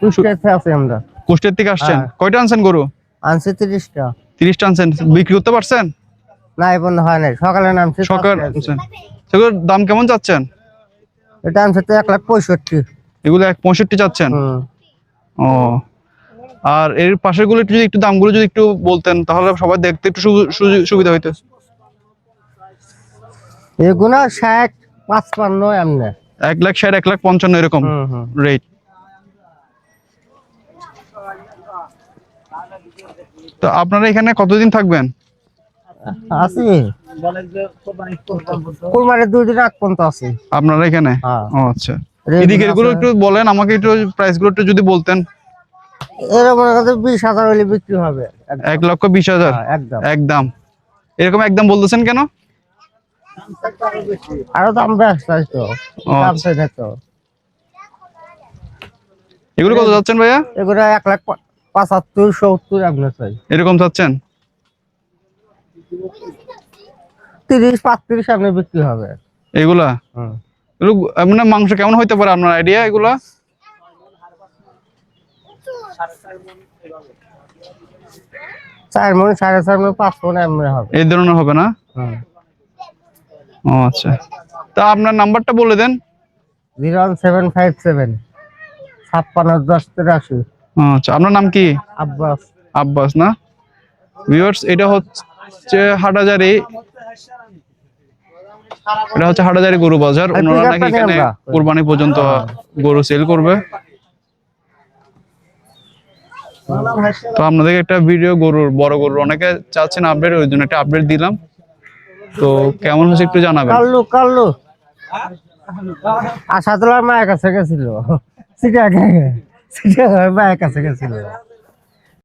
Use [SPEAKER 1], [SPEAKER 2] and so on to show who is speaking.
[SPEAKER 1] কুষ্টিয়াতে আছি আমরা।
[SPEAKER 2] কুষ্টিয়ার থেকে আসছেন?
[SPEAKER 1] হ্যাঁ।
[SPEAKER 2] কয়টা আনছেন গরু?
[SPEAKER 1] আনছি
[SPEAKER 2] আনছেন। বিক্রি করতে পারছেন?
[SPEAKER 1] না বন্ধ হয় নাই। সকালে নামছি
[SPEAKER 2] সকাল আনছেন। সেগুলোর দাম কেমন চাচ্ছেন
[SPEAKER 1] এটা আনছে তো লাখ
[SPEAKER 2] এগুলো এক পঁয়ষট্টি চাচ্ছেন ও। আর এর পাশেরগুলো একটু যদি একটু দামগুলো যদি একটু বলতেন তাহলে সবাই দেখতে একটু সুবিধা হইতো।
[SPEAKER 1] এগুলো ষাট পাঁচপান্ন এমনি।
[SPEAKER 2] এক লাখ ষাট এক লাখ পঞ্চান্ন এরকম
[SPEAKER 1] হুম হুম।
[SPEAKER 2] রেট তো আপনারা এখানে কতদিন থাকবেন?
[SPEAKER 1] আছি। কুরবানির দুই দিন আগ পর্যন্ত আছি।
[SPEAKER 2] আপনারা এখানে?
[SPEAKER 1] হ্যাঁ।
[SPEAKER 2] ও আচ্ছা।
[SPEAKER 1] রেডি
[SPEAKER 2] এদিকে এগুলো একটু বলেন আমাকে একটু প্রাইসগুলো একটু যদি বলতেন।
[SPEAKER 1] এর করতে বিশ হাজার হলে বিক্রি হবে।
[SPEAKER 2] এক লক্ষ বিশ হাজার?
[SPEAKER 1] হ্যাঁ, একদম।
[SPEAKER 2] একদম। এরকম একদম বলতেছেন কেন?
[SPEAKER 1] আরও দাম ব্যস্ত তো
[SPEAKER 2] ও
[SPEAKER 1] দাম
[SPEAKER 2] আচ্ছা।
[SPEAKER 1] চাইছে তো
[SPEAKER 2] এগুলো কত যাচ্ছেন ভাইয়া?
[SPEAKER 1] এগুলো এক লাখ পঁচাত্তর সত্তর এমনি চাই।
[SPEAKER 2] এরকম চাচ্ছেন?
[SPEAKER 1] তিরিশ পাঁচত্রিশ বিক্রি হবে।
[SPEAKER 2] এগুলা। এগুলো মানে মাংস কেমন হইতে পারে আপনার আইডিয়া এগুলা?
[SPEAKER 1] চার মন সাড়ে চার মন পাঁচ মন এমনি হবে।
[SPEAKER 2] এই ধরনের হবে না? ও আচ্ছা। তা আপনার নাম্বারটা বলে দেন।
[SPEAKER 1] Zero one seven five seven. ছাপ্পান্ন দশ তিরাশি।
[SPEAKER 2] আচ্ছা আপনার নাম কি?
[SPEAKER 1] আব্বাস।
[SPEAKER 2] আব্বাস না? ভিউয়ার্স এটা হচ্ছে হাটাজারি। এটা হচ্ছে হাটাজারি গরু বাজার। ওনারা নাকি এখানে। কোরবানি পর্যন্ত গরু সেল করবে। তো আপনাদের একটা ভিডিও গরুর বড় গরুর অনেকে চাচ্ছেন আপডেট ওই জন্য একটা আপডেট দিলাম। তো কেমন হচ্ছে একটু জানাবেন।
[SPEAKER 1] কাল্লু কাল্লু। আশাদুল্লাহ মায়ের কাছে গেছিল। সিটিয়া সেটা একা কাছে গেছিল।